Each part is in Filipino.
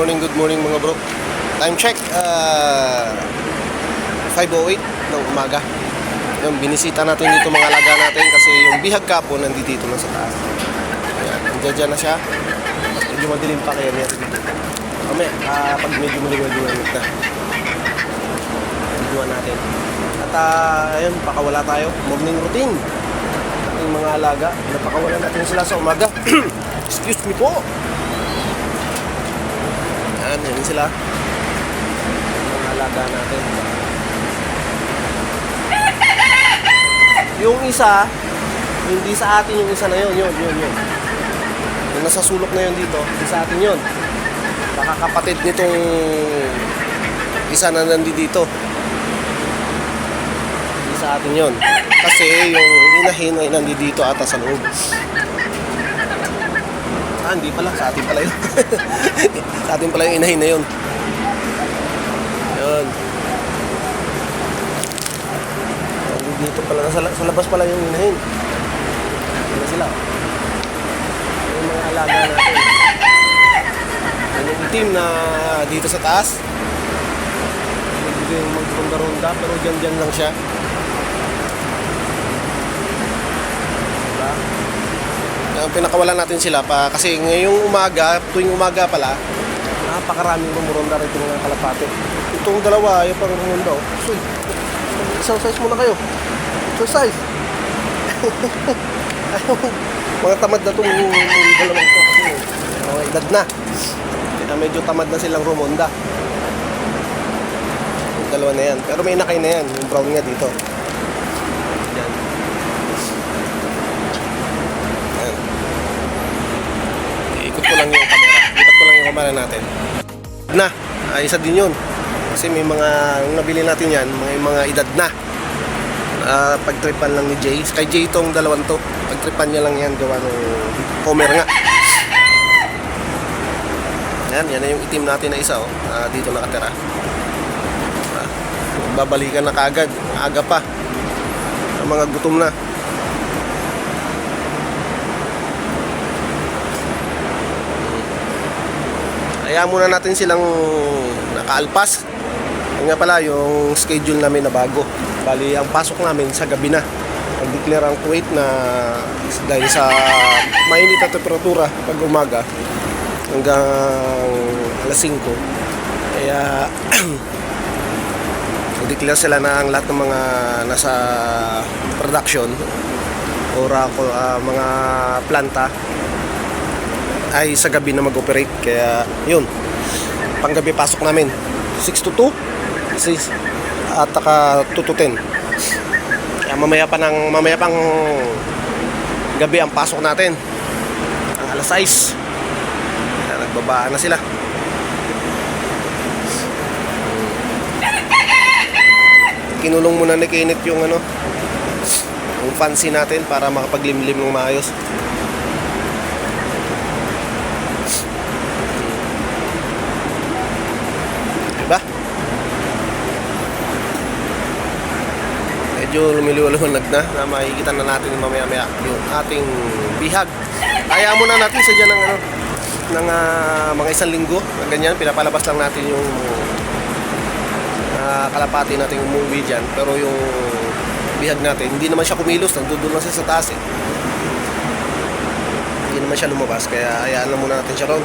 Morning, good morning mga bro. Time check, uh, 5.08 ng umaga. Yung binisita natin dito mga alaga natin kasi yung bihag kapo nandito dito na sa taas. Ayan, dyan na siya. Medyo madilim pa kaya niya dito. Mamaya, ah, pag medyo maliwanag na. Videoan natin. At uh, ayun, pakawala tayo. Morning routine. Ating mga alaga. Napakawala natin sila sa umaga. Excuse me po. Yan, yan sila. Mga alaga natin. Yung isa, hindi sa atin yung isa na yun, yun, yun, yun. Yung nasa sulok na yun dito, hindi sa atin yun. Baka kapatid nitong isa na nandito dito. Hindi sa atin yun. Kasi yung inahin ay nandito dito ata sa loob. Ah, hindi pala. Sa atin pala yun. sa atin pala yung inahin na yun. Yun. Dito pala. Sa, sa labas pala yung inahin. Ano sila? Yung mga alaga natin. Yung team na dito sa taas. Hindi yung magronda-ronda pero dyan-dyan lang siya. Diba? Ang pinakawalan natin sila pa kasi ngayong umaga, tuwing umaga pala, napakaraming rumuronda rin itong mga kalapate. Itong dalawa, yung pang rumonda, oh. Suy, exercise muna kayo. Exercise. Mga tamad na itong dalawang to kasi mga edad na. Kaya medyo tamad na silang rumonda. Yung dalawa na yan. Pero may inakay na yan. Yung brown nga dito. Yan. Yan. Ikot ko lang yung camera. Ikot ko lang yung camera natin. Na, ah, isa din yun. Kasi may mga, yung nabili natin yan, mga, mga edad na. Ah, pagtripan lang ni Jay. Kay Jay itong dalawang to. Pagtripan niya lang yan gawa ng Homer nga. Yan, yan na yung itim natin na isa oh. Ah, dito nakatira. Ah, babalikan na kaagad. Aga pa. Ang mga gutom na. Kaya muna natin silang nakaalpas. Yan nga pala yung schedule namin na bago. Bali, ang pasok namin sa gabi na. Nag-declare ang Kuwait na dahil sa mainit na temperatura pag umaga hanggang alas 5. Kaya nag-declare sila na ang lahat ng mga nasa production or uh, mga planta ay sa gabi na mag-operate. Kaya yun, panggabi pasok namin. 6 to 2, 6 at taka 2 to 10. Kaya mamaya pa ng mamaya pang gabi ang pasok natin. Ang alas 6. Kaya nagbabaan na sila. Kinulong muna ni Kenneth yung ano, yung fancy natin para makapaglimlim ng maayos. Medyo lumiliwanag na na makikita na natin mamaya-maya yung ating bihag. Kaya muna natin sadya ng ano ng ah, mga isang linggo na ganyan. Pinapalabas lang natin yung ah, kalapati natin umuwi dyan. Pero yung bihag natin hindi naman siya kumilos. Nandun lang siya sa taas eh. Hindi naman siya lumabas. Kaya hayaan lang muna natin siya ron.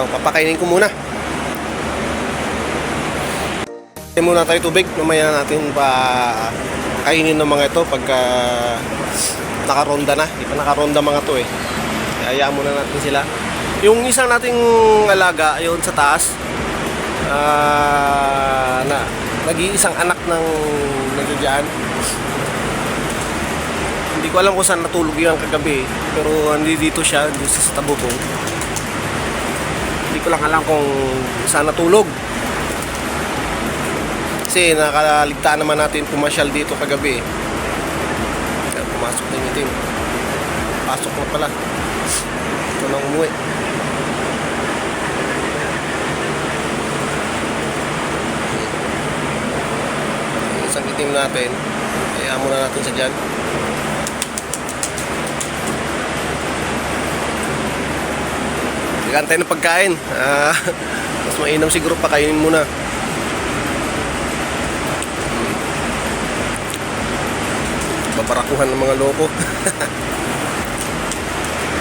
O, papakainin ko muna Kain muna tayo tubig, mamaya natin pa kainin ng mga ito pagka nakaronda na. Hindi pa nakaronda mga to eh. Hayaan muna natin sila. Yung isang nating alaga, ayun sa taas, ah, na nag-iisang anak ng nandiyan. Hindi ko alam kung saan natulog yun kagabi, pero nandito siya, dito sa tabubong. Hindi ko lang alam kung saan natulog. Kasi nakaligtaan naman natin pumasyal dito kagabi. Kaya pumasok din yung team. Pasok na pala. Ito nang umuwi. Isang itim natin. Kaya muna natin sa dyan. Nagantay ng pagkain. Ah, mas mainam siguro pakainin muna. Babarakuhan ng mga loko.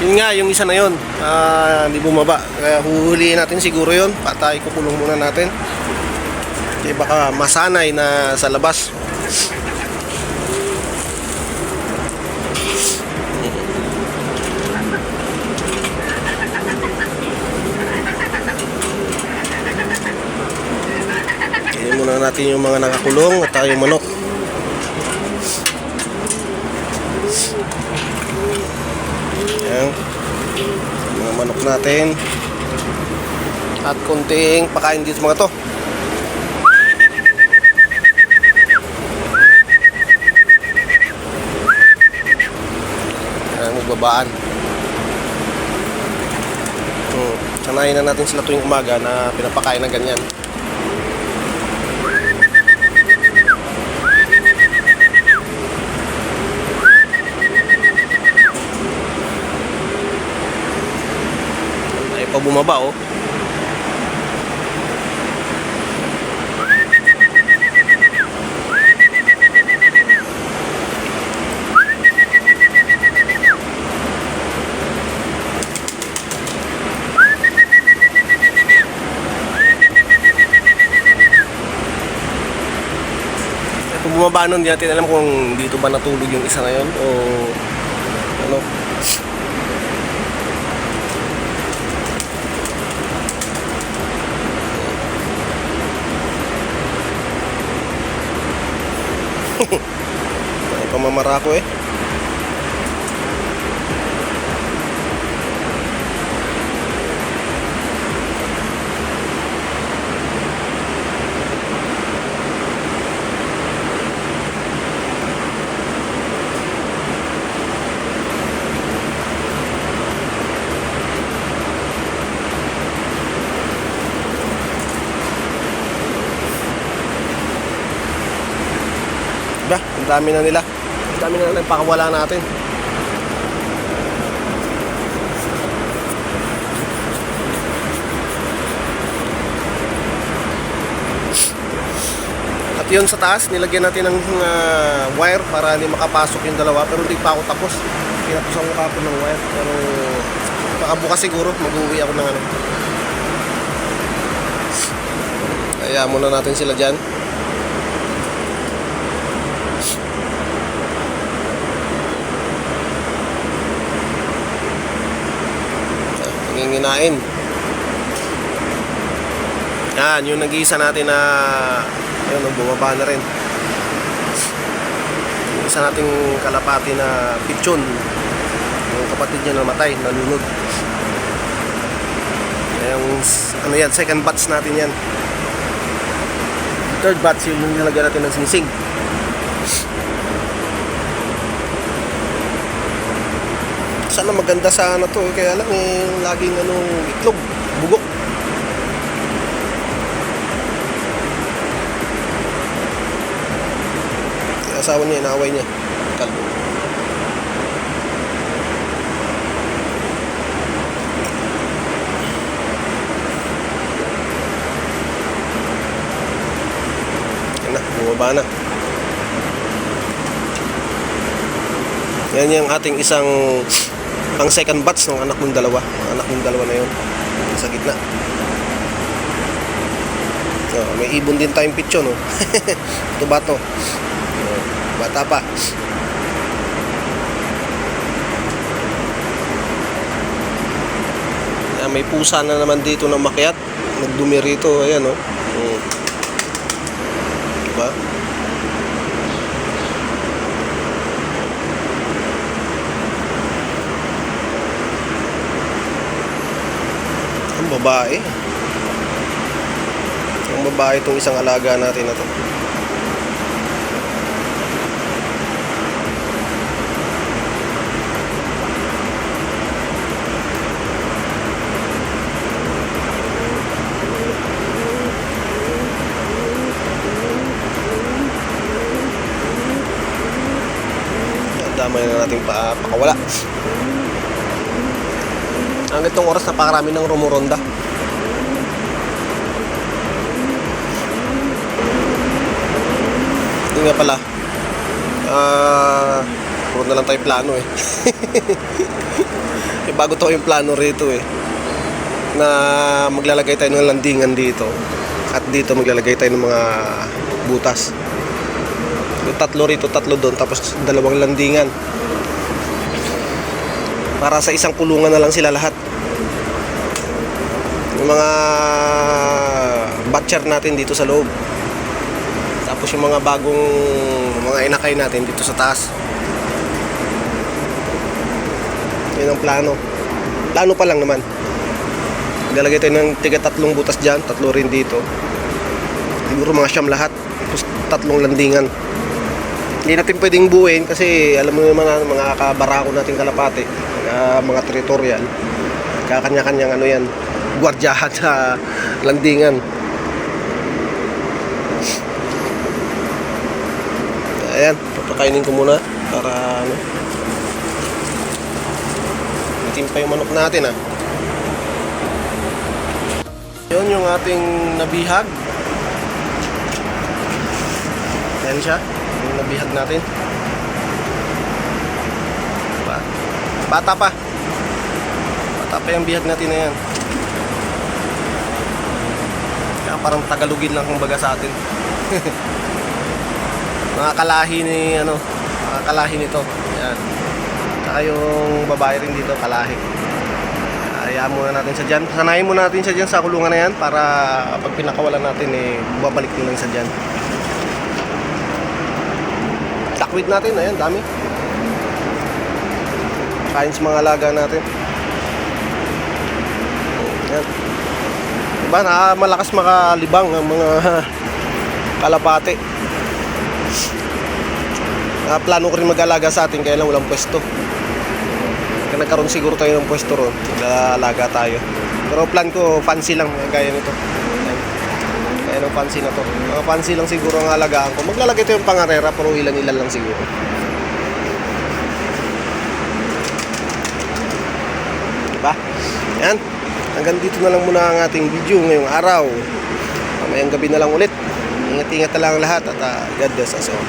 yun nga, yung isa na yun. Ah, hindi bumaba. Kaya huhuliin natin siguro yun. Patay, kukulong muna natin. Kasi baka masanay na sa labas. Kaya muna natin yung mga nakakulong at tayo manok. Yan. Mga manok natin. At konting pakain dito mga to. Yan, magbabaan. Hmm. Sanayin na natin sila tuwing umaga na pinapakain ng ganyan. Ay pa bumaba oh. Bumaba nun, di natin alam kung dito ba natulog yung isa na yun o ano. Ay, pamamara ko eh. Ba, ang dami na nila. Dami na nila pakawala natin. At yun sa taas, nilagyan natin ng ah, wire para hindi makapasok yung dalawa. Pero hindi pa ako tapos. Pinapusan ko kapon ng wire. Pero baka bukas siguro, mag-uwi ako ng ano. Kaya muna natin sila dyan. Nanginginain. Yan, yung nag-iisa natin na yun, bumaba na rin. Yung isa nating kalapati na pichon. Yung kapatid niya namatay, nalunod. Yung, ano yan, second batch natin yan. Third batch yung nilagyan natin ng singsing. Sana maganda sana to. Kaya lang eh laging ano itlog bugok. Yung asawa niya inaaway niya. Kalbo. Yan na bumaba na. Yan yung ating isang ang second batch ng anak mong dalawa. Ang anak mong dalawa na yun. Sa gitna. So, may ibon din tayong pitso, no? Ito ba to? Oh, Bata pa. Ayan, may pusa na naman dito na makyat. Nagdumi rito. Ayan, no? Hmm. Diba? Babae. Ang babae itong isang alaga natin na to. damay na nating pa, pakawala. Hanggang ganitong oras napakarami ng rumuronda. Yun nga pala. Ah, puro na lang tayo plano eh. eh bago to yung plano rito eh. Na maglalagay tayo ng landingan dito. At dito maglalagay tayo ng mga butas. Yung tatlo rito, tatlo doon, tapos dalawang landingan. Para sa isang kulungan na lang sila lahat. Yung mga batcher natin dito sa loob. Tapos yung mga bagong mga inakay natin dito sa taas. Yun ang plano. Plano pa lang naman. Lalagay tayo ng tiga tatlong butas dyan, tatlo rin dito. Siguro mga siyam lahat. Tapos tatlong landingan. Hindi natin pwedeng buuin kasi alam mo naman ang mga kabarako natin kalapate, mga, mga teritorial. Kakanya-kanyang ano yan, gwardyahan sa landingan. Ayan, papakainin ko muna para ano. Itim pa yung manok natin ah. Yun yung ating nabihag. Ayan siya, yung nabihag natin. Ba Bata pa. Bata pa yung bihag natin na yan. Kaya parang Tagalogin lang kumbaga sa atin. mga kalahi ni ano, mga kalahi nito. Ayan. Saka yung babae rin dito, kalahi. Hayaan muna natin siya dyan. Sanayin muna natin siya dyan sa kulungan na yan para pag pinakawalan natin eh, babalik din lang siya dyan. Takwid natin, ayan, dami. Kain sa mga alaga natin. Ayan. Diba, na malakas makalibang ang mga kalapate. Ah, plano ko rin mag-alaga sa atin kaya lang walang pwesto. Kaya nagkaroon siguro tayo ng pwesto ron, mag-alaga tayo. Pero plan ko, fancy lang, gaya nito. Kaya ng fancy na to. Mga fancy lang siguro ang alagaan ko. Maglalagay tayo yung pangarera, pero ilan-ilan lang siguro. Diba? Yan. Hanggang dito na lang muna ang ating video ngayong araw. Mamayang gabi na lang ulit. Ingat-ingat na lang ang lahat at uh, God bless us all.